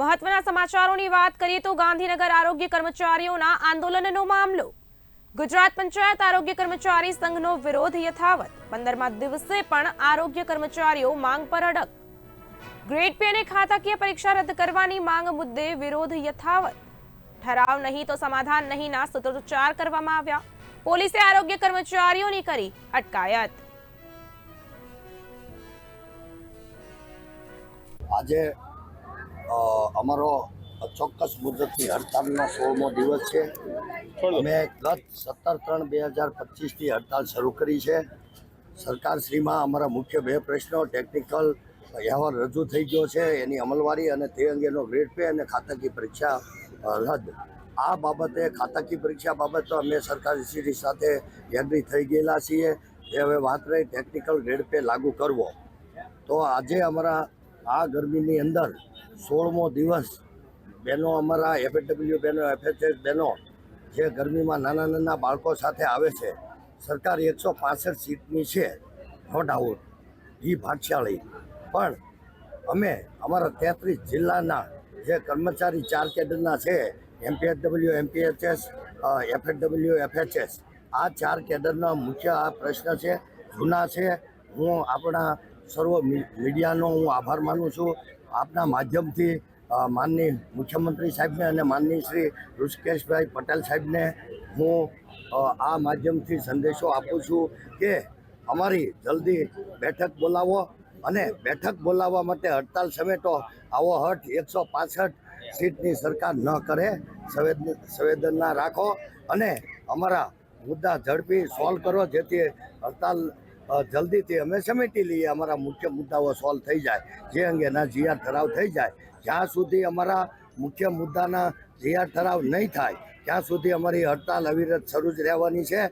મહત્વના સમાચારોની વાત કરીએ તો ગાંધીનગર આરોગ્ય કર્મચારીઓના આંદોલનનો મામલો. ગુજરાત પંચાયત આરોગ્ય કર્મચારી સંઘનો વિરોધ યથાવત. પંદરમા દિવસે પણ આરોગ્ય કર્મચારીઓ માંગ પર અડગ. ગ્રેડ પે અને ખાતાકીય પરીક્ષા રદ કરવાની માંગ મુદ્દે વિરોધ યથાવત. ઠરાવ નહીં તો સમાધાન નહીંના સૂત્રોચ્ચાર કરવામાં આવ્યા. પોલીસે આરોગ્ય કર્મચારીઓની કરી અટકાયત. આજે અમારો ચોક્કસ મુદતની હડતાલનો સોળમો દિવસ છે. અમે ગત સત્તર ત્રણ બે હજાર પચીસથી હડતાલ શરૂ કરી છે. સરકારશ્રીમાં અમારા મુખ્ય બે પ્રશ્નો ટેકનિકલ વ્યવહાર રજૂ થઈ ગયો છે એની અમલવારી અને તે અંગેનો ગ્રેડ પે અને ખાતાકીય પરીક્ષા રદ. આ બાબતે ખાતાકીય પરીક્ષા બાબત તો અમે સરકારશ્રી સાથે એગ્રી થઈ ગયેલા છીએ. એ હવે વાત રહી ટેકનિકલ ગ્રેડ પે લાગુ કરવો. તો આજે અમારા આ ગરમીની અંદર સોળમો દિવસ બહેનો અમારા એફએડબ્લ્યુ બહેનો એફએચએસ બહેનો જે ગરમીમાં નાના નાના બાળકો સાથે આવે છે, સરકાર એકસો પાસઠ સીટની છે નો ડાઉટ એ ભાગશાળી પણ અમે અમારા તેત્રીસ જિલ્લાના જે કર્મચારી ચાર કેડરના છે એમપીએચડબલ્યુ એમપીએચએસ એફએડબલ્યુ એફએચએસ આ ચાર કેડરના મુખ્ય આ પ્રશ્ન છે, જૂના છે, હું આપણા સર્વ મીડિયાનો હું આભાર માનું છું. આપના માધ્યમથી માનનીય માનની મુખ્યમંત્રી સાહેબને અને માનની શ્રી ઋષિકેશભાઈ પટેલ સાહેબને હું આ માધ્યમથી સંદેશો આપું છું કે અમારી જલ્દી બેઠક બોલાવો અને બેઠક બોલાવવા માટે હડતાલ સમેટો આવો હઠ એકસો પાસઠ સીટની સરકાર ન કરે સંવેદન રાખો અને અમારા મુદ્દા ઝડપી સોલ્વ કરો જેથી હડતાલ જલ્દીથી અમે સમેટી લઈએ, અમારા મુખ્ય મુદ્દાઓ સોલ્વ થઈ જાય, જે અંગેના જીઆર ઠરાવ થઈ જાય. જ્યાં સુધી અમારા મુખ્ય મુદ્દાના જીઆર ઠરાવ નહીં થાય, ત્યાં સુધી અમારી હડતાલ અવિરત શરૂ જ રહેવાની છે.